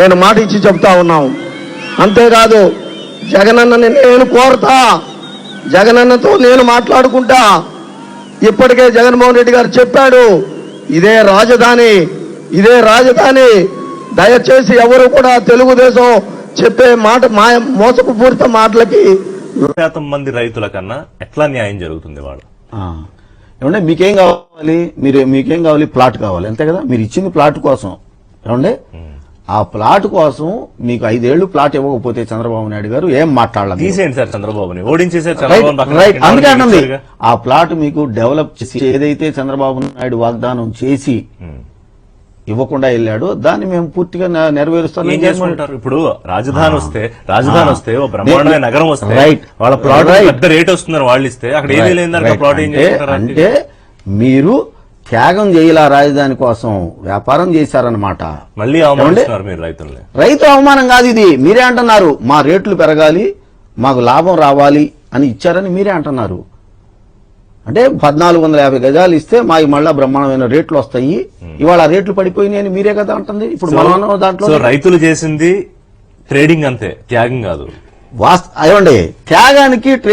నేను మాట ఇచ్చి చెప్తా ఉన్నాం. అంతేకాదు జగనన్నని నేను కోరుతా. జగనన్నతో నేను మాట్లాడుకుంటా. ఇప్పటికే జగన్మోహన్ రెడ్డి గారు చెప్పాడు ఇదే రాజధాని ఇదే రాజధాని. దయచేసి ఎవరు కూడా తెలుగుదేశం చెప్పే మాట మాయ మోసపూరిత మాటలకి శాతం మంది రైతుల కన్నా ఎట్లా న్యాయం జరుగుతుంది వాళ్ళు. ఏమంటే మీకేం కావాలి? మీరు మీకేం కావాలి? ప్లాట్ కావాలి. అంతే కదా? మీరు ఇచ్చింది ప్లాట్ కోసం. ఏమండే? ఆ ప్లాట్ కోసం మీకు ఐదేళ్ళు ప్లాట్ ఇవ్వకపోతే చంద్రబాబు నాయుడు గారు ఏం మాట్లాడాలి తీసేయండి సార్ చంద్రబాబుని రైట్ అందుకే. ఆ ప్లాట్ మీకు డెవలప్ చేసి ఏదైతే చంద్రబాబు నాయుడు వాగ్దానం చేసి ఉమ్. ఇవ్వకుండా వెళ్ళాడో దాన్ని మేము పూర్తిగా నెరవేరుస్తాం ఏం చేసుకుంటారు ఇప్పుడు రాజధాని వస్తే రాజధాని వస్తే ఓ బ్రహ్మాండమైన నగరం వస్తే రైట్. వాళ్ళ ప్లాట్ రైట్. పెద్ద రేట్ వస్తుందని వాళ్ళు ఇస్తే అక్కడ ఏమీ రైట్. ప్లాట్ ఏం అంటే మీరు త్యాగం చేయాల రాజధాని కోసం వ్యాపారం మళ్ళీ రైతుల్ని. రైతు అవమానం కాదు ఇది. మీరే అంటున్నారు మా రేట్లు పెరగాలి మాకు లాభం రావాలి అని ఇచ్చారని మీరే అంటున్నారు. అంటే పద్నాలుగు వందల యాభై గజాలు ఇస్తే మాకు మళ్ళా బ్రహ్మాండమైన రేట్లు వస్తాయి. ఇవాళ ఆ రేట్లు పడిపోయినాయి అని మీరే కదా అంటుంది? ఇప్పుడు మనం దాంట్లో రైతులు చేసింది ట్రేడింగ్ అంతే త్యాగం కాదు. వాస్త అయ్యండి త్యాగానికి ట్రే-